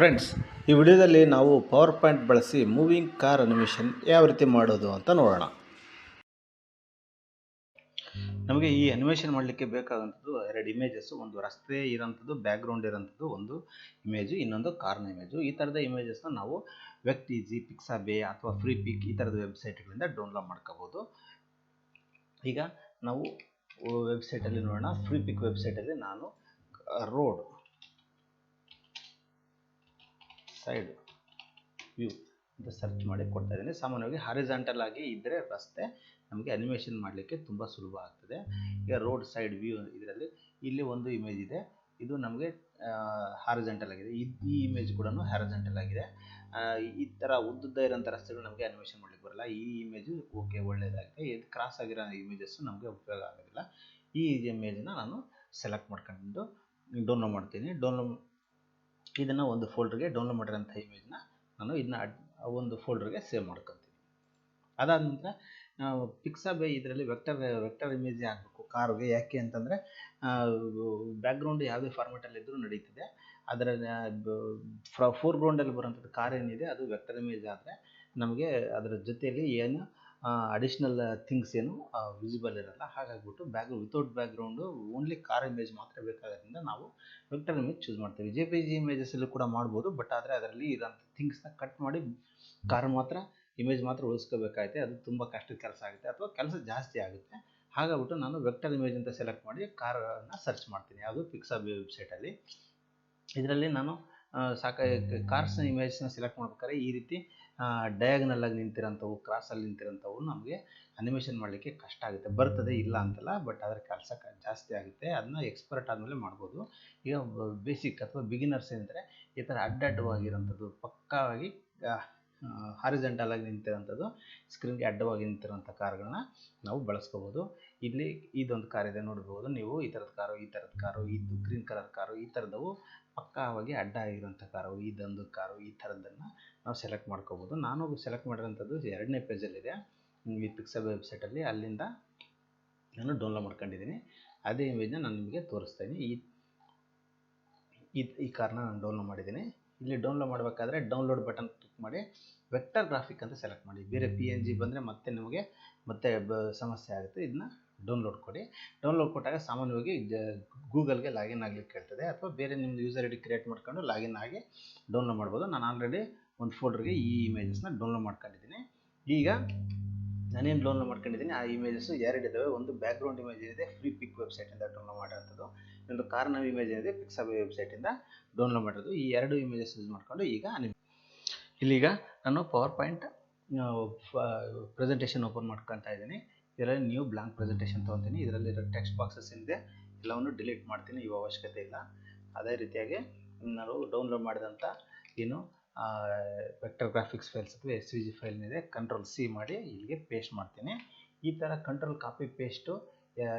Friends, ಈ ವಿಡಿಯೋದಲ್ಲಿ ನಾವು ಪವರ್ ಪಾಯಿಂಟ್ ಬಳಸಿ ಮೂವಿಂಗ್ ಕಾರ್ ಅನಿಮೇಷನ್ ಯಾವ ರೀತಿ ಮಾಡೋದು ಅಂತ ನೋಡೋಣ. ನಮಗೆ ಈ ಅನಿಮೇಷನ್ ಮಾಡಲಿಕ್ಕೆ ಬೇಕಾದಂಥದ್ದು ಎರಡು ಇಮೇಜಸ್ಸು ಒಂದು ರಸ್ತೆ ಇರೋಂಥದ್ದು ಬ್ಯಾಕ್ಗ್ರೌಂಡ್ ಇರೋಂಥದ್ದು, ಒಂದು ಇಮೇಜು ಇನ್ನೊಂದು ಕಾರ್ನ ಇಮೇಜು ಈ ಥರದ ಇಮೇಜಸ್ನ ನಾವು ವ್ಯಕ್ತಿಝಿ ಪಿಕ್ಸಾ ಬೇ ಅಥವಾ ಫ್ರೀ ಪಿಕ್ ಈ ಥರದ ವೆಬ್ಸೈಟ್ಗಳಿಂದ ಡೌನ್ಲೋಡ್ ಮಾಡ್ಕೋಬೋದು. ಈಗ ನಾವು ವೆಬ್ಸೈಟಲ್ಲಿ ನೋಡೋಣ. ಫ್ರೀ ಪಿಕ್ ವೆಬ್ಸೈಟಲ್ಲಿ ನಾನು ರೋಡ್ ಸೈಡ್ ವ್ಯೂ ಅಂತ ಸರ್ಚ್ ಮಾಡಿ ಕೊಡ್ತಾ ಇದ್ದೀನಿ. ಸಾಮಾನ್ಯವಾಗಿ ಹಾರಿಜಾಂಟಲ್ ಆಗಿ ಇದ್ದರೆ ರಸ್ತೆ ನಮಗೆ ಅನಿಮೇಷನ್ ಮಾಡಲಿಕ್ಕೆ ತುಂಬ ಸುಲಭ ಆಗ್ತದೆ. ಈಗ ರೋಡ್ ಸೈಡ್ ವ್ಯೂ ಇದರಲ್ಲಿ ಇಲ್ಲಿ ಒಂದು ಇಮೇಜ್ ಇದೆ. ಇದು ನಮಗೆ ಹಾರಿಜೆಂಟಲ್ ಆಗಿದೆ. ಈ ಇಮೇಜ್ ಕೂಡ ಹಾರಿಜಾಂಟಲ್ ಆಗಿದೆ. ಈ ಥರ ಉದ್ದುದ್ದ ಇರೋಂಥ ರಸ್ತೆಗಳು ನಮಗೆ ಅನಿಮೇಷನ್ ಮಾಡಲಿಕ್ಕೆ ಬರಲ್ಲ. ಈ ಇಮೇಜು ಓಕೆ ಒಳ್ಳೆಯದಾಗಿದೆ ಇದು ಕ್ರಾಸ್ ಆಗಿರೋ ಇಮೇಜಸ್ಸು ನಮಗೆ ಉಪಯೋಗ ಆಗೋದಿಲ್ಲ. ಈ ಇಮೇಜನ್ನ ನಾನು ಸೆಲೆಕ್ಟ್ ಮಾಡ್ಕೊಂಡು ಡೌನ್ಲೋಡ್ ಮಾಡ್ತೀನಿ. ಡೌನ್ಲೋಡ್ ಇದನ್ನು ಒಂದು ಫೋಲ್ಡ್ರಿಗೆ ಡೌನ್ಲೋಡ್ ಮಾಡಿರೋಂಥ ಇಮೇಜ್ನ ನಾನು ಇದನ್ನ ಒಂದು ಫೋಲ್ಡ್ರಿಗೆ ಸೇವ್ ಮಾಡ್ಕೊತೀನಿ. ಅದಾದ ನಂತರ ಪಿಕ್ಸಾ ಪಿಕ್ಸಾಬೇ ಇದರಲ್ಲಿ ವೆಕ್ಟರ್ ವೆಕ್ಟರ್ ಇಮೇಜೇ ಆಗಬೇಕು, ಕಾರ್ಗೆ ಯಾಕೆ ಅಂತಂದರೆ ಬ್ಯಾಕ್ಗ್ರೌಂಡ್ ಯಾವುದೇ ಫಾರ್ಮೆಟಲ್ಲಿದ್ದರೂ ನಡೀತದೆ. ಅದರ ಫೋರ್ ಗ್ರೌಂಡಲ್ಲಿ ಬರೋಂಥದ್ದು ಕಾರ್ ಏನಿದೆ, ಅದು ವೆಕ್ಟರ್ ಇಮೇಜ್ ಆದರೆ ನಮಗೆ ಅದರ ಜೊತೆಯಲ್ಲಿ ಏನು ಅಡಿಷ್ನಲ್ ಥಿಂಗ್ಸ್ ಏನು ವಿಸಿಬಲ್ ಇರಲ್ಲ. ಹಾಗಾಗ್ಬಿಟ್ಟು back without background only car image ಮಾತ್ರ ಬೇಕಾಗೋದ್ರಿಂದ ನಾವು ವೆಕ್ಟರ್ ಇಮೇಜ್ ಚೂಸ್ ಮಾಡ್ತೀವಿ. ಜೆ ಪಿ ಜಿ ಇಮೇಜಸಲ್ಲೂ ಕೂಡ ಮಾಡ್ಬೋದು ಬಟ್ ಆದರೆ ಅದರಲ್ಲಿ ಇರೋಂಥ ಥಿಂಗ್ಸ್ನ ಕಟ್ ಮಾಡಿ ಕಾರ್ ಮಾತ್ರ ಇಮೇಜ್ ಮಾತ್ರ ಉಳಿಸ್ಕೋಬೇಕಾಗುತ್ತೆ. ಅದು ತುಂಬ ಕಷ್ಟದ ಕೆಲಸ ಆಗುತ್ತೆ, ಅಥವಾ ಕೆಲಸ ಜಾಸ್ತಿ ಆಗುತ್ತೆ. ಹಾಗಾಗ್ಬಿಟ್ಟು ನಾನು ವೆಕ್ಟರ್ ಇಮೇಜ್ ಅಂತ ಸೆಲೆಕ್ಟ್ ಮಾಡಿ ಕಾರನ್ನು ಸರ್ಚ್ ಮಾಡ್ತೀನಿ. ಅದು ಪಿಕ್ಸಾಬ್ ವೆಬ್ಸೈಟಲ್ಲಿ ಇದರಲ್ಲಿ ನಾನು ಸಾಕ ಕಾರ್ಸ್ನ ಇಮೇಜ್ನ ಸೆಲೆಕ್ಟ್ ಮಾಡ್ಬೇಕಾದ್ರೆ ಈ ರೀತಿ ಡಯಾಗನಲ್ ಆಗಿ ನಿಂತಿರೋಂಥವು ಕ್ರಾಸಲ್ಲಿ ನಿಂತಿರೋಂಥವು ನಮಗೆ ಅನಿಮೇಷನ್ ಮಾಡಲಿಕ್ಕೆ ಕಷ್ಟ ಆಗುತ್ತೆ. ಬರ್ತದೆ ಇಲ್ಲ ಅಂತಲ್ಲ ಬಟ್ ಅದರ ಕೆಲಸ ಜಾಸ್ತಿ ಆಗುತ್ತೆ. ಅದನ್ನ ಎಕ್ಸ್ಪರ್ಟ್ ಆದಮೇಲೆ ಮಾಡ್ಬೋದು. ಈಗ ಬೇಸಿಕ್ ಅಥವಾ ಬಿಗಿನರ್ಸ್ ಏನಂದರೆ ಈ ಥರ ಅಡ್ಡಡ್ಡವಾಗಿರೋಂಥದ್ದು, ಪಕ್ಕವಾಗಿ ಹಾರಿಜೆಂಟಲ್ ಆಗಿ ನಿಂತಿರೋಂಥದ್ದು ಸ್ಕ್ರೀನ್ಗೆ ಅಡ್ಡವಾಗಿ ನಿಂತಿರೋಂಥ ಕಾರ್ಗಳನ್ನ ನಾವು ಬಳಸ್ಕೋಬೋದು. ಇಲ್ಲಿ ಇದೊಂದು ಕಾರ್ ಇದೆ ನೋಡ್ಬೋದು. ನೀವು ಈ ಥರದ ಕಾರು ಈ ಥರದ ಕಾರು ಇದು ಗ್ರೀನ್ ಕಲರ್ ಕಾರು ಈ ಥರದವು ಪಕ್ಕಾವಾಗಿ ಅಡ್ಡ ಆಗಿರುವಂಥ ಕಾರು ಇದೊಂದು ಕಾರು, ಈ ಥರದ್ದನ್ನು ನಾವು ಸೆಲೆಕ್ಟ್ ಮಾಡ್ಕೋಬೋದು. ನಾನು ಸೆಲೆಕ್ಟ್ ಮಾಡಿರೋಂಥದ್ದು ಎರಡನೇ ಪೇಜಲ್ಲಿದೆ ಈ ಪಿಕ್ಸಲ್ ವೆಬ್ಸೈಟಲ್ಲಿ ಅಲ್ಲಿಂದ ನಾನು ಡೌನ್ಲೋಡ್ ಮಾಡ್ಕೊಂಡಿದ್ದೀನಿ. ಅದೇ ಇಮೇಜ್ನ ನಾನು ನಿಮಗೆ ತೋರಿಸ್ತೀನಿ. ಈ, ಈ- ಕಾರನ್ನ ಕಾರ್ನ ನಾನು ಡೌನ್ಲೋಡ್ ಮಾಡಿದ್ದೀನಿ. ಇಲ್ಲಿ ಡೌನ್ಲೋಡ್ ಮಾಡಬೇಕಾದ್ರೆ ಡೌನ್ಲೋಡ್ ಬಟನ್ ಕ್ಲಿಕ್ ಮಾಡಿ ವೆಕ್ಟರ್ ಗ್ರಾಫಿಕ್ ಅಂತ ಸೆಲೆಕ್ಟ್ ಮಾಡಿ. ಬೇರೆ ಪಿ ಎನ್ ಜಿ ಬಂದರೆ ಮತ್ತೆ ನಿಮಗೆ ಮತ್ತೆ ಸಮಸ್ಯೆ ಆಗುತ್ತೆ. ಇದನ್ನ ಡೌನ್ಲೋಡ್ ಕೊಡಿ. ಡೌನ್ಲೋಡ್ ಕೊಟ್ಟಾಗ ಸಾಮಾನ್ಯವಾಗಿ ಗೂಗಲ್ಗೆ ಲಾಗಿನ್ ಆಗಲಿಕ್ಕೆ ಕೇಳ್ತದೆ. ಅಥವಾ ಬೇರೆ ನಿಮ್ಮದು ಯೂಸರ್ ಐ ಕ್ರಿಯೇಟ್ ಮಾಡ್ಕೊಂಡು ಲಾಗಿನ್ ಆಗಿ ಡೌನ್ಲೋಡ್ ಮಾಡ್ಬೋದು. ನಾನು ಆಲ್ರೆಡಿ ಒಂದು ಫೋಲ್ಡ್ರಿಗೆ ಈ ಇಮೇಜಸ್ನ ಡೌನ್ಲೋಡ್ ಮಾಡ್ಕೊಂಡಿದ್ದೀನಿ. ಈಗ ನಾನೇನು ಡೌನ್ಲೋಡ್ ಮಾಡ್ಕೊಂಡಿದ್ದೀನಿ? ಆ ಇಮೇಜಸ್ಸು ಎರಡಿದ್ದಾವೆ ಒಂದು ಬ್ಯಾಕ್ಗ್ರೌಂಡ್ ಇಮೇಜ್ ಇದೆ ಫ್ರೀ ಪಿಕ್ ವೆಬ್ಸೈಟಿಂದ ಡೌನ್ಲೋಡ್ ಮಾಡಿರೋಂಥದ್ದು ಇನ್ನೊಂದು ಕಾರ್ನ ಇಮೇಜ್ ಏನಿದೆ ಪಿಕ್ಸಬ್ ವೆಬ್ಸೈಟಿಂದ ಡೌನ್ಲೋಡ್ ಮಾಡಿರೋದು ಈ ಎರಡು ಇಮೇಜಸ್ ಯೂಸ್ ಮಾಡಿಕೊಂಡು ಈಗ ಇಲ್ಲೀಗ ನಾನು ಪವರ್ ಪಾಯಿಂಟ್ ಪ್ರೆಸೆಂಟೇಷನ್ ಓಪನ್ ಮಾಡ್ಕೊತಾ ಇದ್ದೀನಿ. ಇದರಲ್ಲಿ ನ್ಯೂ ಬ್ಲಾಂಕ್ ಪ್ರೆಸೆಂಟೇಷನ್ ತೊಗೊತೀನಿ. ಇದರಲ್ಲಿ ಟೆಕ್ಸ್ಟ್ ಬಾಕ್ಸಸ್ ಏನಿದೆ ಎಲ್ಲವನ್ನು ಡಿಲೀಟ್ ಮಾಡ್ತೀನಿ, ಇವು ಅವಶ್ಯಕತೆ ಇಲ್ಲ. ಅದೇ ರೀತಿಯಾಗಿ ನಾವು ಡೌನ್ಲೋಡ್ ಮಾಡಿದಂಥ ಏನು ವೆಕ್ಟರ್ ಗ್ರಾಫಿಕ್ಸ್ ಫೈಲ್ಸ್ ಅಥವಾ ಎಸ್ ವಿ ಜಿ ಫೈಲ್ ಇದೆ ಕಂಟ್ರೋಲ್ ಸಿ ಮಾಡಿ ಇಲ್ಲಿಗೆ ಪೇಸ್ಟ್ ಮಾಡ್ತೀನಿ. ಈ ಥರ control copy paste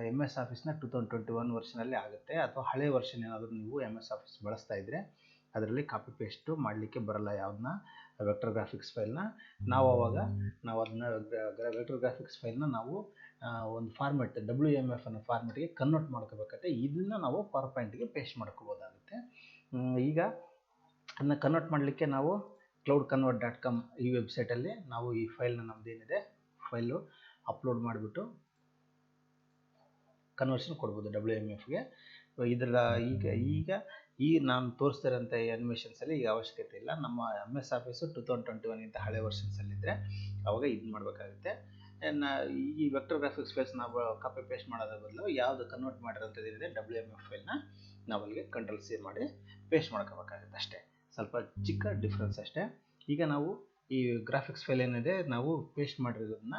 M S ಆಫೀಸ್ನ two thousand twenty one ವರ್ಷನಲ್ಲಿ ಆಗುತ್ತೆ. ಅಥವಾ ಹಳೆ ವರ್ಷನ್ ಏನಾದರೂ ನೀವು ಎಂ ಎಸ್ ಆಫೀಸ್ ಬಳಸ್ತಾ ಇದ್ದರೆ ಅದರಲ್ಲಿ ಕಾಪಿ ಪೇಸ್ಟು ಮಾಡಲಿಕ್ಕೆ ಬರಲ್ಲ ಯಾವುದನ್ನ. ವೆಕ್ಟರ್ ಗ್ರಾಫಿಕ್ಸ್ ಫೈಲ್ನ ನಾವು ಅವಾಗ ನಾವು ಅದನ್ನ ವೆಕ್ಟರ್ ಗ್ರಾಫಿಕ್ಸ್ ಫೈಲ್ನ ನಾವು ಒಂದು ಫಾರ್ಮೆಟ್ ಡಬ್ಲ್ಯೂ ಎಂ ಎಫ್ ಅನ್ನೋ ಫಾರ್ಮೆಟ್ಗೆ ಕನ್ವರ್ಟ್ ಮಾಡ್ಕೋಬೇಕಾಗತ್ತೆ. ಇದನ್ನು ನಾವು ಪವರ್ ಪಾಯಿಂಟ್ಗೆ ಪೇಸ್ಟ್ ಮಾಡ್ಕೋಬೋದಾಗುತ್ತೆ. ಈಗ ಅದನ್ನ ಕನ್ವರ್ಟ್ ಮಾಡಲಿಕ್ಕೆ ನಾವು ಕ್ಲೌಡ್ ಕನ್ವರ್ಟ್ ಡಾಟ್ ಕಾಮ್ ಈ ವೆಬ್ಸೈಟಲ್ಲಿ ನಾವು ಈ ಫೈಲ್ನ ನಮ್ಮದೇನಿದೆ ಫೈಲು ಅಪ್ಲೋಡ್ ಮಾಡಿಬಿಟ್ಟು ಕನ್ವರ್ಷನ್ ಕೊಡ್ಬೋದು ಡಬ್ಲ್ಯೂ ಎಂ ಎಫ್ಗೆ ಇದರ ಈಗ ಈಗ ಈ ನಾನು ತೋರಿಸ್ತಿರೋಂಥ ಈ ಅನಿಮೇಷನ್ಸಲ್ಲಿ ಈಗ ಅವಶ್ಯಕತೆ ಇಲ್ಲ. ನಮ್ಮ M S office two thousand twenty ಒನ್ಗಿಂತ ಹಳೆ ವರ್ಷನ್ಸಲ್ಲಿದ್ದರೆ ಅವಾಗ ಇದು ಮಾಡಬೇಕಾಗುತ್ತೆ. ನಾ ಈ ವೆಕ್ಟರ್ ಗ್ರಾಫಿಕ್ಸ್ ಫೈಲ್ಸ್ ನಾವು ಕಾಪಿ ಪೇಸ್ಟ್ ಮಾಡೋದ್ರ ಬದಲು ಯಾವುದು ಕನ್ವರ್ಟ್ ಮಾಡಿರೋಂಥದ್ದಿದೆ ಡಬ್ಲ್ಯೂ ಎಂ ಎಫ್ ಫೈಲ್ನ ನಾವು ಅಲ್ಲಿಗೆ ಕಂಟ್ರೋಲ್ ಸಿ ಮಾಡಿ ಪೇಸ್ಟ್ ಮಾಡ್ಕೋಬೇಕಾಗುತ್ತೆ ಅಷ್ಟೇ. ಸ್ವಲ್ಪ ಚಿಕ್ಕ ಡಿಫ್ರೆನ್ಸ್ ಅಷ್ಟೇ. ಈಗ ನಾವು ಈ ಗ್ರಾಫಿಕ್ಸ್ ಫೈಲ್ ಏನಿದೆ, ನಾವು ಪೇಸ್ಟ್ ಮಾಡಿರೋದನ್ನ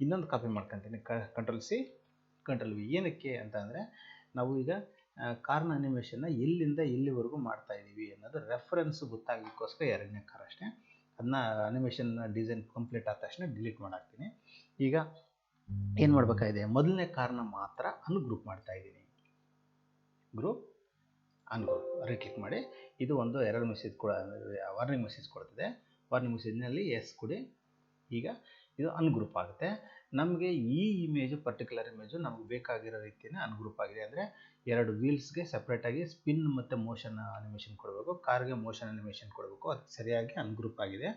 ಇನ್ನೊಂದು ಕಾಪಿ ಮಾಡ್ಕೊತೀನಿ. ಕಂಟ್ರೋಲ್ ಸಿ ಕಂಟ್ರೋಲ್ ವಿ ಏನಕ್ಕೆ ಅಂತ ಅಂದರೆ ನಾವು ಈಗ ಕಾರ್ನ ಅನಿಮೇಷನ್ನ ಎಲ್ಲಿಂದ ಎಲ್ಲಿವರೆಗೂ ಮಾಡ್ತಾ ಇದ್ದೀವಿ ಅನ್ನೋದು ರೆಫರೆನ್ಸ್ ಗೊತ್ತಾಗಲಿಕ್ಕೋಸ್ಕರ ಎರಡನೇ ಕಾರ್ ಅಷ್ಟೇ. ಅದನ್ನ ಅನಿಮೇಷನ್ ಡಿಸೈನ್ ಕಂಪ್ಲೀಟ್ ಆದ ತಕ್ಷಣ ಡಿಲೀಟ್ ಮಾಡಾಕ್ತೀನಿ. ಈಗ ಏನು ಮಾಡಬೇಕಾಗಿದೆ? ಮೊದಲನೇ ಕಾರ್ನ ಮಾತ್ರ ಅನ್ಗ್ರೂಪ್ ಮಾಡ್ತಾ ಇದ್ದೀನಿ ಗ್ರೂಪ್ ಅನ್ಗ್ರೂಪ್ ಕ್ಲಿಕ್ ಮಾಡಿ. ಇದು ಒಂದು ಎರಡು ಮೆಸೇಜ್ ಕೊಡ ವಾರ್ನಿಂಗ್ ಮೆಸೇಜ್ ಕೊಡ್ತದೆ. ವಾರ್ನಿಂಗ್ ಮೆಸೇಜ್ನಲ್ಲಿ ಎಸ್ ಕೊಡಿ. ಈಗ ಇದು ಅನ್ಗ್ರೂಪ್ ಆಗುತ್ತೆ. ನಮಗೆ ಈ ಇಮೇಜು ಪರ್ಟಿಕ್ಯುಲರ್ ಇಮೇಜು ನಮಗೆ ಬೇಕಾಗಿರೋ ರೀತಿಯೇ ಅನ್ಗ್ರೂಪ್ ಆಗಿದೆ. ಅಂದರೆ ಎರಡು ವೀಲ್ಸ್ಗೆ ಸಪ್ರೇಟಾಗಿ ಸ್ಪಿನ್ ಮತ್ತು ಮೋಷನ್ ಅನಿಮೇಷನ್ ಕೊಡಬೇಕು ಕಾರ್ಗೆ ಮೋಷನ್ ಅನಿಮೇಷನ್ ಕೊಡಬೇಕು. ಅದಕ್ಕೆ ಸರಿಯಾಗಿ ಅನ್ಗ್ರೂಪ್ ಆಗಿದೆ.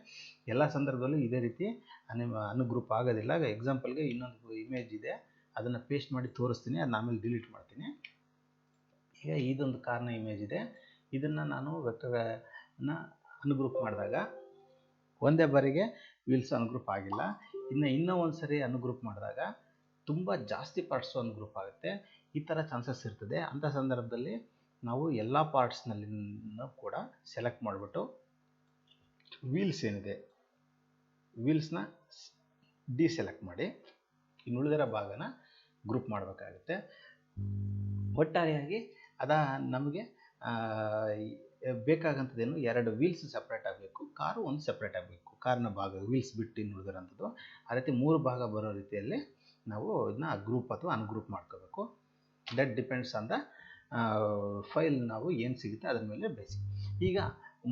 ಎಲ್ಲ ಸಂದರ್ಭದಲ್ಲೂ ಇದೇ ರೀತಿ ಅನಿಮ ಅನುಗ್ರೂಪ್ ಆಗೋದಿಲ್ಲ. ಎಕ್ಸಾಂಪಲ್ಗೆ ಇನ್ನೊಂದು ಇಮೇಜ್ ಇದೆ. ಅದನ್ನು ಪೇಸ್ಟ್ ಮಾಡಿ ತೋರಿಸ್ತೀನಿ. ಅದನ್ನ ಆಮೇಲೆ ಡಿಲೀಟ್ ಮಾಡ್ತೀನಿ. ಈಗ ಇದೊಂದು ಕಾರ್ನ ಇಮೇಜ್ ಇದೆ. ಇದನ್ನು ನಾನು ವೆಕ್ಟರ್ನ ಅನ್ಗ್ರೂಪ್ ಮಾಡಿದಾಗ ಒಂದೇ ಬಾರಿಗೆ ವೀಲ್ಸ್ ಅನ್ಗ್ರೂಪ್ ಆಗಿಲ್ಲ. ಇನ್ನು ಇನ್ನೂ ಒಂದು ಸರಿ ಅನ್ಗ್ರೂಪ್ ಮಾಡಿದಾಗ ತುಂಬ ಜಾಸ್ತಿ ಪಾರ್ಟ್ಸು ಗ್ರೂಪ್ ಆಗುತ್ತೆ. ಈ ಥರ ಚಾನ್ಸಸ್ ಇರ್ತದೆ. ಅಂಥ ಸಂದರ್ಭದಲ್ಲಿ ನಾವು ಎಲ್ಲ ಪಾರ್ಟ್ಸ್ನಲ್ಲಿ ಕೂಡ ಸೆಲೆಕ್ಟ್ ಮಾಡಿಬಿಟ್ಟು ವೀಲ್ಸ್ ಏನಿದೆ ವೀಲ್ಸ್ನ ಡಿಸೆಲೆಕ್ಟ್ ಮಾಡಿ ಇನ್ನು ಉಳಿದಿರೋ ಭಾಗನ ಗ್ರೂಪ್ ಮಾಡಬೇಕಾಗುತ್ತೆ. ಒಟ್ಟಾರೆಯಾಗಿ ಅದ ನಮಗೆ ಬೇಕಾಗಂಥದ್ದೇನು ಎರಡು ವೀಲ್ಸ್ ಸಪ್ರೇಟ್ ಆಗಬೇಕು, ಕಾರು ಒಂದು ಸಪ್ರೇಟ್ ಆಗಬೇಕು. ಕಾರ್ನ ಭಾಗ ವೀಲ್ಸ್ ಬಿಟ್ಟು ಇನ್ನು ಆ ರೀತಿ ಮೂರು ಭಾಗ ಬರೋ ರೀತಿಯಲ್ಲಿ ನಾವು ಇದನ್ನ ಗ್ರೂಪ್ ಅಥವಾ ಅನ್ಗ್ರೂಪ್ ಮಾಡ್ಕೋಬೇಕು. That depends on the file ನಾವು ಏನು ಸಿಗುತ್ತೆ ಅದ್ರ ಮೇಲೆ ಬೇಸಿ ಈಗ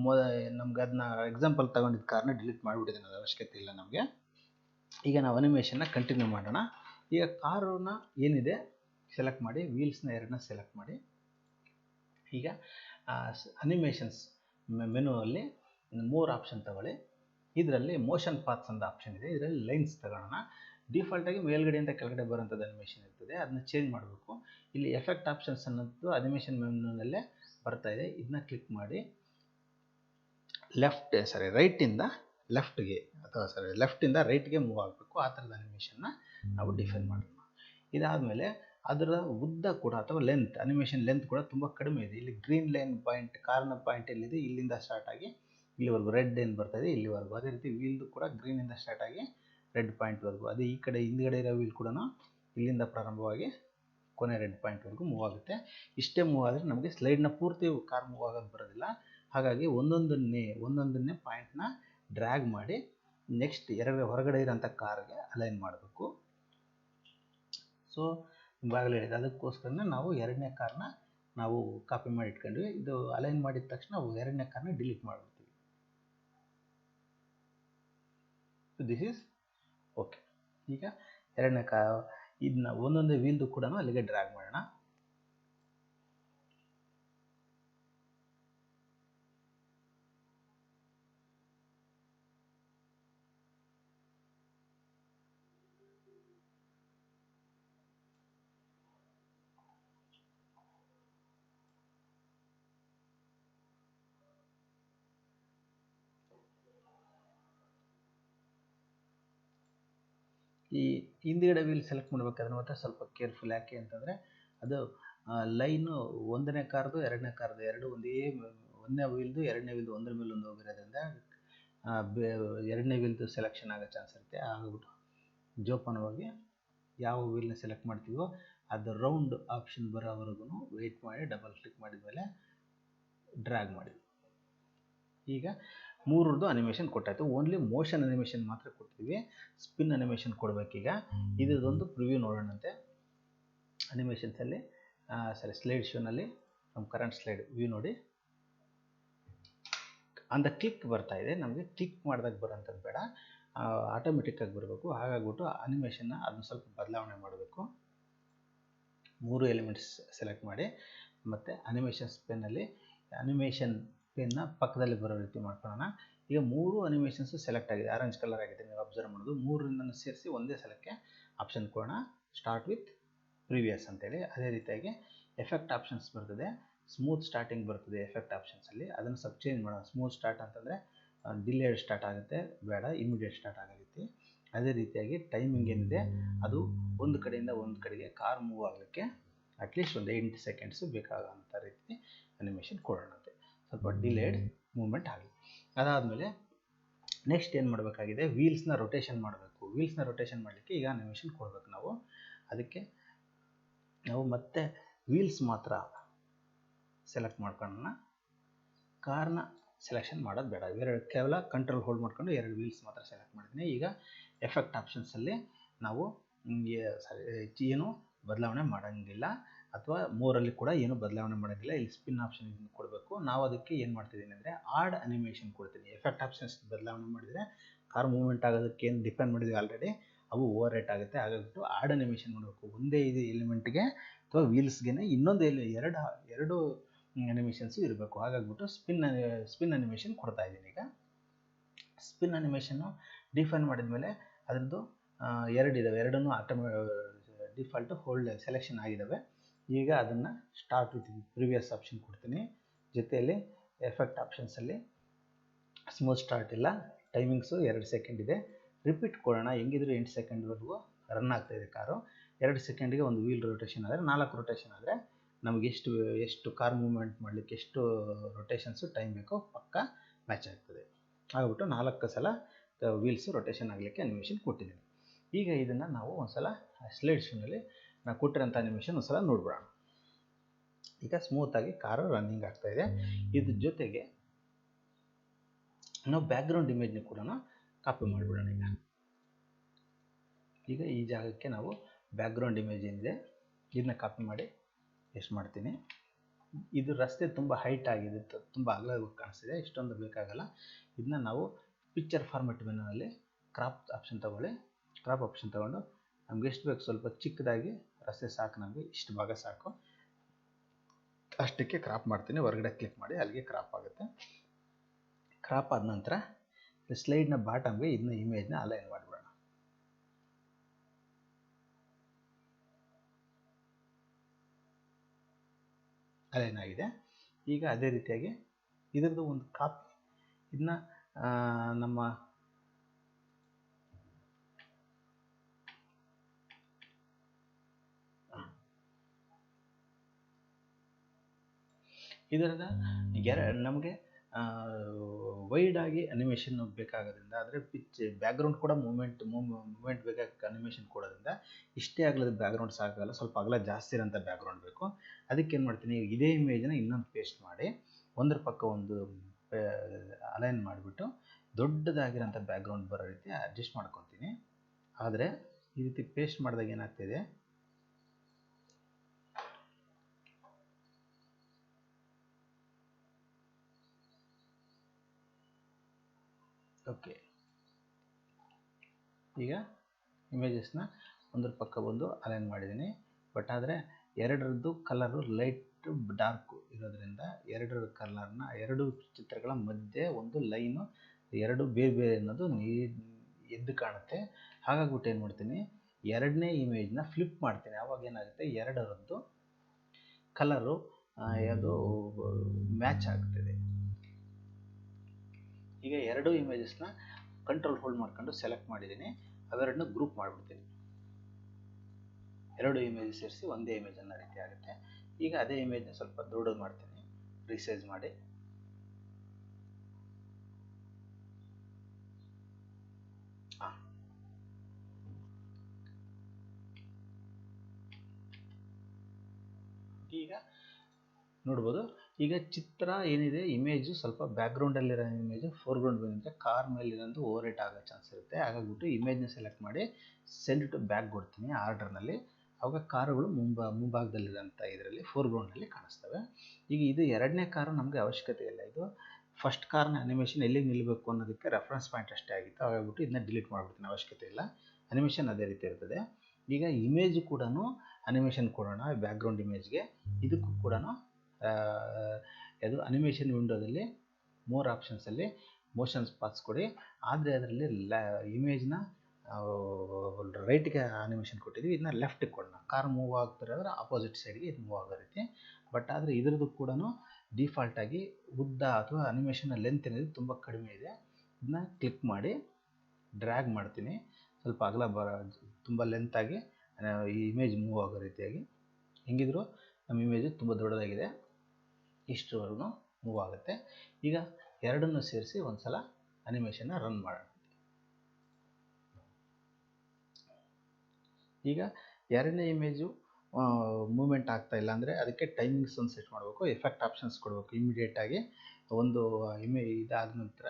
ಮೊ, ನಮ್ಗೆ ಅದನ್ನ ಎಕ್ಸಾಂಪಲ್ ತಗೊಂಡಿದ್ದ ಕಾರ್ನ ಡಿಲೀಟ್ ಮಾಡಿಬಿಟ್ಟಿದೆ ಅದು ಅವಶ್ಯಕತೆ ಇಲ್ಲ ನಮಗೆ. ಈಗ ನಾವು ಅನಿಮೇಷನ್ನ ಕಂಟಿನ್ಯೂ ಮಾಡೋಣ. ಈಗ ಕಾರನ್ನ ಏನಿದೆ ಸೆಲೆಕ್ಟ್ ಮಾಡಿ ವೀಲ್ಸ್ನ ಎರಡನ್ನ ಸೆಲೆಕ್ಟ್ ಮಾಡಿ. ಈಗ ಅನಿಮೇಷನ್ಸ್ ಮೆನುವಲ್ಲಿ ಮೂರು ಆಪ್ಷನ್ ತಗೊಳ್ಳಿ. ಇದರಲ್ಲಿ ಮೋಷನ್ ಪಾತ್ಸ್ ಅಂತ ಆಪ್ಷನ್ ಇದೆ. ಇದರಲ್ಲಿ ಲೈನ್ಸ್ ತಗೊಳ್ಳೋಣ ಡಿಫಾಲ್ಟಾಗಿ ಮೇಲ್ಗಡೆಯಿಂದ ಕೆಳಗಡೆ ಬರೋಂಥದ್ದು ಅನಿಮೇಷನ್ ಇರ್ತದೆ. ಅದನ್ನ ಚೇಂಜ್ ಮಾಡಬೇಕು. ಇಲ್ಲಿ ಎಫೆಕ್ಟ್ ಆಪ್ಷನ್ಸ್ ಅನ್ನೋದು ಅನಿಮೇಷನ್ ಮೆನುನಲ್ಲೇ ಬರ್ತಾ ಇದೆ. ಇದನ್ನ ಕ್ಲಿಕ್ ಮಾಡಿ. ಲೆಫ್ಟ್ ಸಾರಿ ರೈಟಿಂದ ಲೆಫ್ಟ್ಗೆ ಅಥವಾ ಸಾರಿ ಲೆಫ್ಟಿಂದ ರೈಟ್ಗೆ ಮೂವ್ ಆಗಬೇಕು. ಆ ಥರದ ಅನಿಮೇಷನ್ನ ನಾವು ಡಿಫೈನ್ ಮಾಡೋಣ. ಇದಾದಮೇಲೆ ಅದರ ಉದ್ದ ಕೂಡ ಅಥವಾ ಲೆಂತ್ ಅನಿಮೇಷನ್ ಲೆಂತ್ ಕೂಡ ತುಂಬ ಕಡಿಮೆ ಇದೆ. ಇಲ್ಲಿ ಗ್ರೀನ್ ಲೈನ್ ಪಾಯಿಂಟ್ ಕಾರ್ನ ಪಾಯಿಂಟ್ ಎಲ್ಲಿದೆ ಇಲ್ಲಿಂದ ಸ್ಟಾರ್ಟ್ ಆಗಿ ಇಲ್ಲಿವರೆಗೂ ರೆಡ್ ಏನು ಬರ್ತಾ ಇದೆ ಇಲ್ಲಿವರೆಗೂ. ಅದೇ ರೀತಿ ವೀಲ್ದು ಕೂಡ ಗ್ರೀನಿಂದ ಸ್ಟಾರ್ಟ್ ಆಗಿ ರೆಡ್ ಪಾಯಿಂಟ್ವರೆಗೂ ಅದೇ ಈ ಕಡೆ ಹಿಂದ್ಗಡೆ ಇರೋ ವೀಲ್ ಕೂಡ ಇಲ್ಲಿಂದ ಪ್ರಾರಂಭವಾಗಿ ಕೊನೆ ರೆಡ್ ಪಾಯಿಂಟ್ವರೆಗೂ ಮೂವ್ ಆಗುತ್ತೆ. ಇಷ್ಟೇ ಮೂವ್ ಆದರೆ ನಮಗೆ ಸ್ಲೈಡ್ನ ಪೂರ್ತಿ ಕಾರ್ ಮೂವ್ ಆಗೋದು ಬರೋದಿಲ್ಲ. ಹಾಗಾಗಿ ಒಂದೊಂದನ್ನೇ ಒಂದೊಂದನ್ನೇ ಪಾಯಿಂಟ್ನ ಡ್ರ್ಯಾಗ್ ಮಾಡಿ ನೆಕ್ಸ್ಟ್ ಎರಡು ಹೊರಗಡೆ ಇರೋಂಥ ಕಾರ್ಗೆ ಅಲೈನ್ ಮಾಡಬೇಕು. ಸೊ ಆಗಲೇ ಹೇಳಿದೆ ಅದಕ್ಕೋಸ್ಕರನೇ ನಾವು ಎರಡನೇ ಕಾರ್ನ ನಾವು ಕಾಪಿ ಮಾಡಿ ಇಟ್ಕೊಂಡ್ವಿ. ಇದು ಅಲೈನ್ ಮಾಡಿದ ತಕ್ಷಣ ಎರಡನೇ ಕಾರ್ನ ಡಿಲೀಟ್ ಮಾಡಿಬಿಡ್ತೀವಿ ದಿಸ್ ಇಸ್ ಓಕೆ ಈಗ ಎರಡನೇ ಕಾ ಇದನ್ನ ಒಂದೊಂದೇ ವೀಲ್ದು ಕೂಡ ಅಲ್ಲಿಗೆ ಡ್ರ್ಯಾಗ್ ಮಾಡೋಣ. ಈ ಹಿಂದ್ಗಡೆ ವೀಲ್ ಸೆಲೆಕ್ಟ್ ಮಾಡ್ಬೇಕಾದ್ರೆ ಮಾತ್ರ ಸ್ವಲ್ಪ ಕೇರ್ಫುಲ್ ಯಾಕೆ ಅಂತಂದರೆ ಅದು ಲೈನು ಒಂದನೇ ಕಾರ್ದು ಎರಡನೇ ಕಾರ್ದು ಎರಡು ಒಂದೇ ಒಂದನೇ ವೀಲ್ದು ಎರಡನೇ ವೀಲ್ದು ಒಂದರ ಮೇಲೆ ಒಂದು ಹೋಗಿರೋದ್ರಿಂದ ಎರಡನೇ ವೀಲ್ದು ಸೆಲೆಕ್ಷನ್ ಆಗೋ ಚಾನ್ಸ್ ಇರುತ್ತೆ. ಆಗ್ಬಿಟ್ಟು ಜೋಪಾನವಾಗಿ ಯಾವ ವೀಲ್ನ ಸೆಲೆಕ್ಟ್ ಮಾಡ್ತೀವೋ ಅದು ರೌಂಡ್ ಆಪ್ಷನ್ ಬರೋವರೆಗೂ ವೆಯ್ಟ್ ಮಾಡಿ ಡಬಲ್ ಕ್ಲಿಕ್ ಮಾಡಿದ ಮೇಲೆ ಡ್ರ್ಯಾಗ್ ಮಾಡಿ ಈಗ ಮೂರರದ್ದು ಅನಿಮೇಷನ್ ಕೊಟ್ಟಾಯಿತು. ಓನ್ಲಿ ಮೋಷನ್ ಅನಿಮೇಷನ್ ಮಾತ್ರ ಕೊಡ್ತೀವಿ ಸ್ಪಿನ್ ಅನಿಮೇಷನ್ ಕೊಡಬೇಕೀಗ. ಇದೊಂದು ಪ್ರಿವ್ಯೂ ನೋಡೋಣಂತೆ. ಅನಿಮೇಷನ್ಸಲ್ಲಿ ಸರಿ ಸ್ಲೈಡ್ ಶೋನಲ್ಲಿ ನಮ್ಮ ಕರೆಂಟ್ ಸ್ಲೈಡ್ ವ್ಯೂ ನೋಡಿ. ಅಂದ ಕ್ಲಿಕ್ ಬರ್ತಾ ಇದೆ. ನಮಗೆ ಕ್ಲಿಕ್ ಮಾಡಿದಾಗ ಬರೋಂಥದ್ದು ಬೇಡ. ಆಟೋಮೆಟಿಕ್ಕಾಗಿ ಬರಬೇಕು. ಹಾಗಾಗ್ಬಿಟ್ಟು ಅನಿಮೇಷನ್ನ ಅದನ್ನ ಸ್ವಲ್ಪ ಬದಲಾವಣೆ ಮಾಡಬೇಕು. ಮೂರು ಎಲಿಮೆಂಟ್ಸ್ ಸೆಲೆಕ್ಟ್ ಮಾಡಿ. ಮತ್ತು ಅನಿಮೇಷನ್ ಸ್ಪೆನ್ನಲ್ಲಿ ಅನಿಮೇಷನ್ ಪೆನ್ನ ಪಕ್ಕದಲ್ಲಿ ಬರೋ ರೀತಿ ಮಾಡ್ಕೊಳ್ಳೋಣ. ಈಗ ಮೂರು ಅನಿಮೇಷನ್ಸು ಸೆಲೆಕ್ಟ್ ಆಗಿದೆ. ಆರೆಂಜ್ ಕಲರ್ ಆಗಿದೆ. ನೀವು ಅಬ್ಸರ್ವ್ ಮಾಡೋದು. ಮೂರರಿಂದ ಸೇರಿಸಿ ಒಂದೇ ಸಲಕ್ಕೆ ಆಪ್ಷನ್ ಕೊಡೋಣ. ಸ್ಟಾರ್ಟ್ ವಿತ್ ಪ್ರೀವಿಯಸ್ ಅಂತೇಳಿ. ಅದೇ ರೀತಿಯಾಗಿ ಎಫೆಕ್ಟ್ ಆಪ್ಷನ್ಸ್ ಬರ್ತದೆ. ಸ್ಮೂತ್ ಸ್ಟಾರ್ಟಿಂಗ್ ಬರ್ತದೆ ಎಫೆಕ್ಟ್ ಆಪ್ಷನ್ಸಲ್ಲಿ ಅದನ್ನು ಸ್ವಲ್ಪ ಚೇಂಜ್ ಮಾಡೋಣ. ಸ್ಮೂತ್ ಸ್ಟಾರ್ಟ್ ಅಂತಂದರೆ ಡಿಲೇಡ್ ಸ್ಟಾರ್ಟ್ ಆಗುತ್ತೆ. ಬೇಡ ಇಮಿಡಿಯೇಟ್ ಸ್ಟಾರ್ಟ್ ಆಗುತ್ತೆ ಅದೇ ರೀತಿಯಾಗಿ ಟೈಮಿಂಗ್ ಏನಿದೆ, ಅದು ಒಂದು ಕಡೆಯಿಂದ ಒಂದು ಕಡೆಗೆ ಕಾರ್ ಮೂವ್ ಆಗಲಿಕ್ಕೆ ಅಟ್ಲೀಸ್ಟ್ ಒಂದು ಎಂಟು ಸೆಕೆಂಡ್ಸು ಬೇಕಾಗೋಂಥ ರೀತಿ ಅನಿಮೇಷನ್ ಕೊಡೋಣಂತೆ ಸ್ವಲ್ಪ ಡಿಲೇಡ್ ಮೂವ್ಮೆಂಟ್ ಆಗಲಿ ಅದಾದಮೇಲೆ ನೆಕ್ಸ್ಟ್ ಏನು ಮಾಡಬೇಕಾಗಿದೆ? ವೀಲ್ಸ್ನ ರೊಟೇಷನ್ ಮಾಡಬೇಕು. ವೀಲ್ಸ್ನ ರೊಟೇಷನ್ ಮಾಡಲಿಕ್ಕೆ ಈಗ ಅನಿಮೇಷನ್ ಕೊಡಬೇಕು ನಾವು. ಅದಕ್ಕೆ ನಾವು ಮತ್ತೆ ವೀಲ್ಸ್ ಮಾತ್ರ ಸೆಲೆಕ್ಟ್ ಮಾಡ್ಕೊಳ್ಳೋಣ ಕಾರ್ನ ಸೆಲೆಕ್ಷನ್ ಮಾಡೋದು ಬೇಡ. ಎರಡು ಕೇವಲ ಕಂಟ್ರೋಲ್ ಹೋಲ್ಡ್ ಮಾಡ್ಕೊಂಡು ಎರಡು ವೀಲ್ಸ್ ಮಾತ್ರ ಸೆಲೆಕ್ಟ್ ಮಾಡಿದ್ದೀನಿ ಈಗ ಎಫೆಕ್ಟ್ ಆಪ್ಷನ್ಸಲ್ಲಿ ನಾವು ಸಾರಿ ಏನು ಬದಲಾವಣೆ ಮಾಡೋಂಗಿಲ್ಲ. ಅಥವಾ ಮೂರಲ್ಲಿ ಕೂಡ ಏನು ಬದಲಾವಣೆ ಮಾಡೋದಿಲ್ಲ ಇಲ್ಲಿ ಸ್ಪಿನ್ ಆಪ್ಷನ್ ಕೊಡಬೇಕು. ನಾವು ಅದಕ್ಕೆ ಏನು ಮಾಡ್ತಿದ್ದೀನಿ ಅಂದರೆ ಆಡ್ ಅನಿಮೇಷನ್ ಕೊಡ್ತೀನಿ. ಎಫೆಕ್ಟ್ ಆಪ್ಷನ್ಸ್ ಬದಲಾವಣೆ ಮಾಡಿದರೆ ಕಾರ್ ಮೂವ್ಮೆಂಟ್ ಆಗೋದಕ್ಕೆ ಏನು ಡಿಪೆಂಡ್ ಮಾಡಿದ್ವಿ ಆಲ್ರೆಡಿ ಅವು ಓವರ್ ರೇಟ್ ಆಗುತ್ತೆ. ಹಾಗಾಗ್ಬಿಟ್ಟು ಆಡ್ ಅನಿಮೇಷನ್ ಮಾಡಬೇಕು. ಒಂದೇ ಇದು ಎಲಿಮೆಂಟ್ಗೆ ಅಥವಾ ವೀಲ್ಸ್ಗೆ ಇನ್ನೊಂದು ಎಲ್ಲಿ ಎರಡು ಎರಡು ಅನಿಮೇಷನ್ಸು ಇರಬೇಕು. ಹಾಗಾಗಿಬಿಟ್ಟು ಸ್ಪಿನ್ ಸ್ಪಿನ್ ಅನಿಮೇಷನ್ ಕೊಡ್ತಾ ಇದ್ದೀನಿ ಈಗ. ಸ್ಪಿನ್ ಅನಿಮೇಷನ್ನು ಡಿಫೈನ್ ಮಾಡಿದ್ಮೇಲೆ ಅದರದ್ದು ಎರಡು ಇದ್ದಾವೆ ಎರಡನ್ನೂ ಆಟೋಮೆ ಡಿಫಾಲ್ಟ್ ಹೋಲ್ಡ್ ಸೆಲೆಕ್ಷನ್ ಆಗಿದ್ದಾವೆ ಈಗ ಅದನ್ನು ಸ್ಟಾರ್ಟ್ ವಿತ್ ಪ್ರಿವಿಯಸ್ ಆಪ್ಷನ್ ಕೊಡ್ತೀನಿ. ಜೊತೆಯಲ್ಲಿ ಎಫೆಕ್ಟ್ ಆಪ್ಷನ್ಸಲ್ಲಿ ಸ್ಮೂತ್ ಸ್ಟಾರ್ಟ್ ಇಲ್ಲ ಟೈಮಿಂಗ್ಸು ಎರಡು ಸೆಕೆಂಡ್ ಇದೆ. ರಿಪೀಟ್ ಕೊಡೋಣ, ಹೆಂಗಿದ್ರು ಎಂಟು ಸೆಕೆಂಡ್ವರೆಗೂ ರನ್ ಆಗ್ತಾ ಇದೆ ಕಾರು. ಎರಡು ಸೆಕೆಂಡಿಗೆ ಒಂದು ವೀಲ್ ರೊಟೇಷನ್ ಆದರೆ, ನಾಲ್ಕು ರೊಟೇಷನ್ ಆದರೆ ನಮಗೆ ಎಷ್ಟು ಎಷ್ಟು ಕಾರ್ ಮೂವ್ಮೆಂಟ್ ಮಾಡಲಿಕ್ಕೆ ಎಷ್ಟು ರೊಟೇಷನ್ಸು ಟೈಮ್ ಬೇಕೋ ಪಕ್ಕ ಮ್ಯಾಚ್ ಆಗ್ತದೆ. ಆಗಿಬಿಟ್ಟು ನಾಲ್ಕು ಸಲ ವೀಲ್ಸು ರೊಟೇಷನ್ ಆಗಲಿಕ್ಕೆ ಅನಿಮೇಷನ್ ಕೊಟ್ಟಿದ್ದೀನಿ. ಈಗ ಇದನ್ನು ನಾವು ಒಂದು ಸಲ ಸ್ಲೈಡ್ ಶೋನಲ್ಲಿ ನಾವು ಕೊಟ್ಟಿರೋಂಥ ಅನಿಮೇಷನ್ ಒಂದು ಸಲ ನೋಡ್ಬಿಡೋಣ. ಈಗ ಸ್ಮೂತಾಗಿ ಕಾರು ರನ್ನಿಂಗ್ ಆಗ್ತಾ ಇದೆ. ಇದ್ರ ಜೊತೆಗೆ ನಾವು ಬ್ಯಾಕ್ಗ್ರೌಂಡ್ ಇಮೇಜ್ನ ಕೂಡ ಕಾಪಿ ಮಾಡಿಬಿಡೋಣ ಈಗ. ಈಗ ಈ ಜಾಗಕ್ಕೆ ನಾವು ಬ್ಯಾಕ್ಗ್ರೌಂಡ್ ಇಮೇಜ್ ಏನಿದೆ ಇದನ್ನ ಕಾಪಿ ಮಾಡಿ ಎಷ್ಟು ಮಾಡ್ತೀನಿ. ಇದು ರಸ್ತೆ ತುಂಬ ಹೈಟ್ ಆಗಿದೆ, ತುಂಬ ಅಗಲ ಕಾಣಿಸ್ತಿದೆ, ಇಷ್ಟೊಂದು ಬೇಕಾಗಲ್ಲ. ಇದನ್ನ ನಾವು ಪಿಕ್ಚರ್ ಫಾರ್ಮೆಟ್ ಮೆನುನಲ್ಲಿ ಕ್ರಾಪ್ ಆಪ್ಷನ್ ತಗೊಳ್ಳಿ. ಕ್ರಾಪ್ ಆಪ್ಷನ್ ತಗೊಂಡು ನಮ್ಗೆ ಎಷ್ಟು ಬೇಕು ಸ್ವಲ್ಪ ಚಿಕ್ಕದಾಗಿ ರಸ್ತೆ ಸಾಕು ನಮಗೆ ಇಷ್ಟು ಭಾಗ ಸಾಕು. ಅಷ್ಟಕ್ಕೆ ಕ್ರಾಪ್ ಮಾಡ್ತೀನಿ, ಹೊರಗಡೆ ಕ್ಲಿಕ್ ಮಾಡಿ, ಅಲ್ಲಿಗೆ ಕ್ರಾಪ್ ಆಗುತ್ತೆ. ಕ್ರಾಪ್ ಆದ ನಂತರ ಸ್ಲೈಡ್ನ ಬಾಟಮ್ಗೆ ಇದನ್ನ ಇಮೇಜ್ನ ಅಲೈನ್ ಮಾಡಿಬಿಡೋಣ. ಅಲೈನ್ ಆಗಿದೆ. ಈಗ ಅದೇ ರೀತಿಯಾಗಿ ಇದರದ್ದು ಒಂದು ಕಾಪಿ ಇದನ್ನ ನಮ್ಮ ಇದರದ ಎರ ನಮಗೆ ವೈಡ್ ಆಗಿ ಅನಿಮೇಷನ್ ಬೇಕಾಗೋದ್ರಿಂದ ಅಂದರೆ ಪಿಚ್ ಬ್ಯಾಕ್ಗ್ರೌಂಡ್ ಕೂಡ ಮೂಮೆಂಟ್ ಮೂಮೆಂಟ್ ಬೇಕಾಗಿ ಅನಿಮೇಷನ್ ಕೊಡೋದ್ರಿಂದ ಇಷ್ಟೇ ಆಗಲದ ಬ್ಯಾಕ್ಗ್ರೌಂಡ್ ಸಾಕಾಗಲ್ಲ, ಸ್ವಲ್ಪ ಅಗಲ ಜಾಸ್ತಿ ಇರೋಂಥ ಬ್ಯಾಕ್ಗ್ರೌಂಡ್ ಬೇಕು. ಅದಕ್ಕೆ ಏನು ಮಾಡ್ತೀನಿ, ಇದೇ ಇಮೇಜನ್ನ ಇನ್ನೊಂದು ಪೇಸ್ಟ್ ಮಾಡಿ, ಒಂದ್ರ ಪಕ್ಕ ಒಂದು ಅಲೈನ್ ಮಾಡಿಬಿಟ್ಟು ದೊಡ್ಡದಾಗಿರೋಂಥ ಬ್ಯಾಕ್ಗ್ರೌಂಡ್ ಬರೋ ರೀತಿ ಅಡ್ಜಸ್ಟ್ ಮಾಡ್ಕೊತೀನಿ. ಆದರೆ ಈ ರೀತಿ ಪೇಸ್ಟ್ ಮಾಡಿದಾಗ ಏನಾಗ್ತಿದೆ ಓಕೆ. ಈಗ ಇಮೇಜಸ್ನ ಒಂದ್ರ ಪಕ್ಕ ಬಂದು ಅಲೈನ್ ಮಾಡಿದ್ದೀನಿ. ಬಟ್ ಆದರೆ ಎರಡರದ್ದು ಕಲರು ಲೈಟ್ ಡಾರ್ಕು ಇರೋದ್ರಿಂದ ಎರಡರ ಕಲರ್ನ ಎರಡು ಚಿತ್ರಗಳ ಮಧ್ಯೆ ಒಂದು ಲೈನು ಎರಡು ಬೇರೆ ಬೇರೆ ಅನ್ನೋದು ಎದ್ದು ಕಾಣುತ್ತೆ. ಹಾಗಾಗ್ಬಿಟ್ಟು ಏನು ಮಾಡ್ತೀನಿ? ಎರಡನೇ ಇಮೇಜ್ನ ಫ್ಲಿಪ್ ಮಾಡ್ತೀನಿ. ಆವಾಗ ಏನಾಗುತ್ತೆ? ಎರಡರದ್ದು ಕಲರು ಅದು ಮ್ಯಾಚ್ ಆಗ್ತದೆ. ಈಗ ಎರಡು ಇಮೇಜಸ್ನ ಕಂಟ್ರೋಲ್ ಹೋಲ್ಡ್ ಮಾಡ್ಕೊಂಡು ಸೆಲೆಕ್ಟ್ ಮಾಡಿದ್ದೀನಿ. ಅವೆರಡನ್ನ ಗ್ರೂಪ್ ಮಾಡಿಬಿಡ್ತೀನಿ. ಎರಡು ಇಮೇಜ್ ಸೇರಿಸಿ ಒಂದೇ ಇಮೇಜ್ ಅನ್ನೋ ರೀತಿ ಆಗುತ್ತೆ. ಈಗ ಅದೇ ಇಮೇಜ್ನ ಸ್ವಲ್ಪ ದೊಡ್ಡದು ಮಾಡ್ತೀನಿ. ರಿಸೈಜ್ ಮಾಡಿ. ಈಗ ನೋಡ್ಬೋದು. ಈಗ ಚಿತ್ರ ಏನಿದೆ ಇಮೇಜು ಸ್ವಲ್ಪ ಬ್ಯಾಕ್ಗ್ರೌಂಡಲ್ಲಿರೋ ಇಮೇಜು ಫೋರ್ಗ್ರೌಂಡ್ ಬಂದಿದೆ ಕಾರ್ ಮೇಲಿರೋದು ಓವರ್ ಏಟ್ ಆಗೋ ಚಾನ್ಸ್ ಇರುತ್ತೆ. ಹಾಗಾಗ್ಬಿಟ್ಟು ಇಮೇಜ್ನ ಸೆಲೆಕ್ಟ್ ಮಾಡಿ ಸೆಂಡ್ ಟು ಬ್ಯಾಕ್ ಕೊಡ್ತೀನಿ ಆರ್ಡರ್ನಲ್ಲಿ ಅವಾಗ ಕಾರುಗಳು ಮುಂಬ, ಮುಂಭಾಗದಲ್ಲಿರೋಂಥ ಇದರಲ್ಲಿ ಫೋರ್ಗ್ರೌಂಡಲ್ಲಿ ಕಾಣಿಸ್ತವೆ. ಈಗ ಇದು ಎರಡನೇ ಕಾರು ನಮಗೆ ಅವಶ್ಯಕತೆ ಇಲ್ಲ ಇದು. ಫಸ್ಟ್ ಕಾರ್ನ ಅನಿಮೇಷನ್ ಎಲ್ಲಿಗೆ ನಿಲ್ಲಬೇಕು ಅನ್ನೋದಕ್ಕೆ ರೆಫರೆನ್ಸ್ ಪಾಯಿಂಟ್ ಅಷ್ಟೇ ಆಗಿತ್ತು. ಹಾಗಾಗ್ಬಿಟ್ಟು ಇದನ್ನ ಡಿಲೀಟ್ ಮಾಡಿಬಿಡ್ತೀನಿ, ಅವಶ್ಯಕತೆ ಇಲ್ಲ. ಅನಿಮೇಷನ್ ಅದೇ ರೀತಿ ಇರ್ತದೆ. ಈಗ ಇಮೇಜ್ ಕೂಡ ಅನಿಮೇಷನ್ ಕೊಡೋಣ ಬ್ಯಾಕ್ಗ್ರೌಂಡ್ ಇಮೇಜ್ಗೆ ಇದಕ್ಕೂ ಕೂಡ ಅದು ಅನಿಮೇಷನ್ ವಿಂಡೋದಲ್ಲಿ ಮೋರ್ ಆಪ್ಷನ್ಸಲ್ಲಿ ಮೋಷನ್ಸ್ ಪಾತ್ಸ್ ಕೊಡಿ. ಆದರೆ ಅದರಲ್ಲಿ ಲ ಇಮೇಜ್ನ ರೈಟ್ಗೆ ಅನಿಮೇಷನ್ ಕೊಟ್ಟಿದ್ವಿ ಇದನ್ನ ಲೆಫ್ಟಿಗೆ ಕೊಡೋಣ. ಕಾರ್ ಮೂವ್ ಆಗ್ತಿರೋದ್ರೆ ಅಪೋಸಿಟ್ ಸೈಡ್ಗೆ ಇದು ಮೂವ್ ಆಗೋ ರೀತಿ. ಬಟ್ ಆದರೆ ಇದ್ರದ್ದು ಕೂಡ ಡಿಫಾಲ್ಟಾಗಿ ಉದ್ದ ಅಥವಾ ಅನಿಮೇಷನ್ನ ಲೆಂತ್ ಏನಿದೆ ತುಂಬ ಕಡಿಮೆ ಇದೆ. ಇದನ್ನ ಕ್ಲಿಕ್ ಮಾಡಿ ಡ್ರ್ಯಾಗ್ ಮಾಡ್ತೀನಿ. ಸ್ವಲ್ಪ ಅಗಲ ಬರ, ತುಂಬ ಲೆಂತಾಗಿ ಈ ಇಮೇಜ್ ಮೂವ್ ಆಗೋ ರೀತಿಯಾಗಿ. ಹೆಂಗಿದ್ರು ನಮ್ಮ ಇಮೇಜ್ ತುಂಬ ದೊಡ್ಡದಾಗಿದೆ. ಇಷ್ಟರವರೆಗೂ ಮೂವ್ ಆಗುತ್ತೆ. ಈಗ ಎರಡನ್ನೂ ಸೇರಿಸಿ ಒಂದು ಸಲ ಅನಿಮೇಷನ್ನ ರನ್ ಮಾಡೋಣ. ಈಗ ಎರಡನೇ ಇಮೇಜು ಮೂಮೆಂಟ್ ಆಗ್ತಾ ಇಲ್ಲ ಅಂದರೆ ಅದಕ್ಕೆ ಟೈಮಿಂಗ್ಸ್ ಒಂದು ಸೆಟ್ ಮಾಡಬೇಕು ಎಫೆಕ್ಟ್ ಆಪ್ಷನ್ಸ್ ಕೊಡಬೇಕು. ಇಮಿಡಿಯೇಟಾಗಿ ಒಂದು ಇಮೇ ಇದಾದ ನಂತರ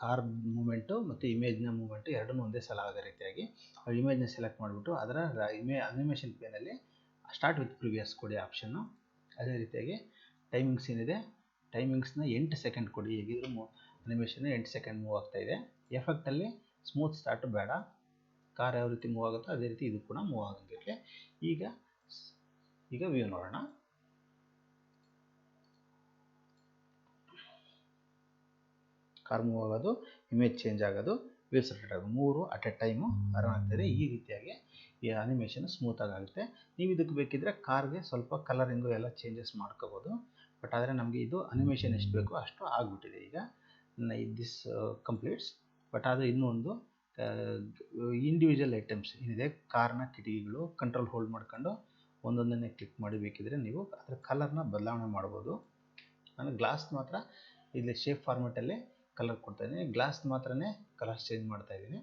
ಕಾರ್ ಮೂಮೆಂಟು ಮತ್ತು ಇಮೇಜ್ನ ಮೂಮೆಂಟು ಎರಡನ್ನೂ ಒಂದೇ ಸಲ ಆಗೋ ರೀತಿಯಾಗಿ ಇಮೇಜ್ನ ಸೆಲೆಕ್ಟ್ ಮಾಡಿಬಿಟ್ಟು ಅದರ ಇಮೇ ಅನಿಮೇಷನ್ ಪೇನಲ್ಲಿ ಸ್ಟಾರ್ಟ್ ವಿತ್ ಪ್ರಿವಿಯಸ್ ಕೊಡಿ ಆಪ್ಷನ್ನು ಅದೇ ರೀತಿಯಾಗಿ ಟೈಮಿಂಗ್ಸ್ ಏನಿದೆ? ಟೈಮಿಂಗ್ಸ್ನ ಎಂಟು ಸೆಕೆಂಡ್ ಕೊಡಿ. ಹೇಗಿದ್ರು ಮೂ ಅನಿಮೇಷನ್ ಎಂಟು ಸೆಕೆಂಡ್ ಮೂವ್ ಆಗ್ತಾ ಇದೆ. ಎಫೆಕ್ಟಲ್ಲಿ ಸ್ಮೂತ್ ಸ್ಟಾರ್ಟ್ ಬೇಡ. ಕಾರ್ ಯಾವ ರೀತಿ ಮೂವ್ ಆಗುತ್ತೋ ಅದೇ ರೀತಿ ಇದು ಕೂಡ ಮೂವ್ ಆಗಂಗಿರಲಿ ಈಗ ಈಗ ವ್ಯೂ ನೋಡೋಣ. ಕಾರ್ ಮೂವ್ ಆಗೋದು ಇಮೇಜ್ ಚೇಂಜ್ ಆಗೋದು ವ್ಯೂ ರೊಟೇಟ್ ಆಗೋದು. ಮೂರು ಅಟ್ ಎ ಟೈಮು ರನ್ ಆಗ್ತಾಯಿದೆ ಈ ರೀತಿಯಾಗಿ ಈ ಅನಿಮೇಷನ್ ಸ್ಮೂತಾಗಿ ಆಗುತ್ತೆ. ನೀವು ಇದಕ್ಕೆ ಬೇಕಿದ್ರೆ ಕಾರ್ಗೆ ಸ್ವಲ್ಪ ಕಲರಿಂಗು ಎಲ್ಲ ಚೇಂಜಸ್ ಮಾಡ್ಕೋಬೋದು. ಬಟ್ ಆದರೆ ನಮಗೆ ಇದು ಅನಿಮೇಷನ್ ಎಷ್ಟು ಬೇಕೋ ಅಷ್ಟು ಆಗಿಬಿಟ್ಟಿದೆ ಈಗ. ದಿಸ್ ಕಂಪ್ಲೀಟ್ಸ್ ಬಟ್ ಆದರೆ ಇನ್ನೂ ಒಂದು ಇಂಡಿವಿಜುವಲ್ ಐಟಮ್ಸ್ ಏನಿದೆ ಕಾರ್ನ ಕಿಟಕಿಗಳು ಕಂಟ್ರೋಲ್ ಹೋಲ್ಡ್ ಮಾಡ್ಕೊಂಡು ಒಂದೊಂದನ್ನೇ ಕ್ಲಿಕ್ ಮಾಡಿ ಬೇಕಿದ್ರೆ ನೀವು ಅದರ ಕಲರ್ನ ಬದಲಾವಣೆ ಮಾಡ್ಬೋದು. ನಾನು ಗ್ಲಾಸ್ ಮಾತ್ರ ಇಲ್ಲಿ ಶೇಪ್ ಫಾರ್ಮೆಟಲ್ಲೇ ಕಲರ್ ಕೊಡ್ತಾ ಇದ್ದೀನಿ. ಗ್ಲಾಸ್ ಮಾತ್ರನೇ ಕಲರ್ ಚೇಂಜ್ ಮಾಡ್ತಾ ಇದ್ದೀನಿ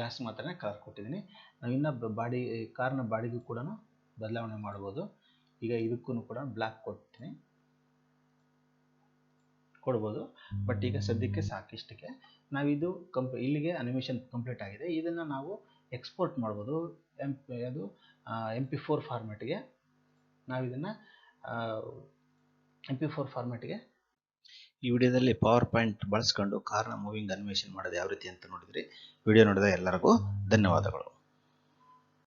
ಗ್ಲಾಸ್ ಮಾತ್ರ ಕಲರ್ ಕೊಟ್ಟಿದ್ದೀನಿ. ನಾವು ಇನ್ನು ಬಾಡಿ, ಕಾರ್ನ ಬಾಡಿಗೂ ಕೂಡ ಬದಲಾವಣೆ ಮಾಡ್ಬೋದು. ಈಗ ಇದಕ್ಕೂ ಕೂಡ ಬ್ಲ್ಯಾಕ್ ಕೊಡ್ತೀನಿ. ಕೊಡ್ಬೋದು. ಬಟ್ ಈಗ ಸದ್ಯಕ್ಕೆ ಸಾಕಿಷ್ಟಕ್ಕೆ ನಾವಿದು ಕಂಪ್, ಇಲ್ಲಿಗೆ ಅನಿಮೇಷನ್ ಕಂಪ್ಲೀಟ್ ಆಗಿದೆ. ಇದನ್ನು ನಾವು ಎಕ್ಸ್ಪೋರ್ಟ್ ಮಾಡ್ಬೋದು. ಎಂ, ಅದು ಎಂ ಪಿ ಫೋರ್ ಫಾರ್ಮೆಟ್ಗೆ ನಾವು ಇದನ್ನು ಎಂ ಪಿ ಫೋರ್ ಫಾರ್ಮೆಟ್ಗೆ ಈ ವಿಡಿಯೋದಲ್ಲಿ ಪವರ್ ಪಾಯಿಂಟ್ ಬಳಸ್ಕೊಂಡು ಕಾರ್ನ ಮೂವಿಂಗ್ ಅನಿಮೇಷನ್ ಮಾಡೋದು ಯಾವ ರೀತಿ ಅಂತ ನೋಡಿದ್ರಿ? ವಿಡಿಯೋ ನೋಡಿದ ಎಲ್ಲರಿಗೂ ಧನ್ಯವಾದಗಳು.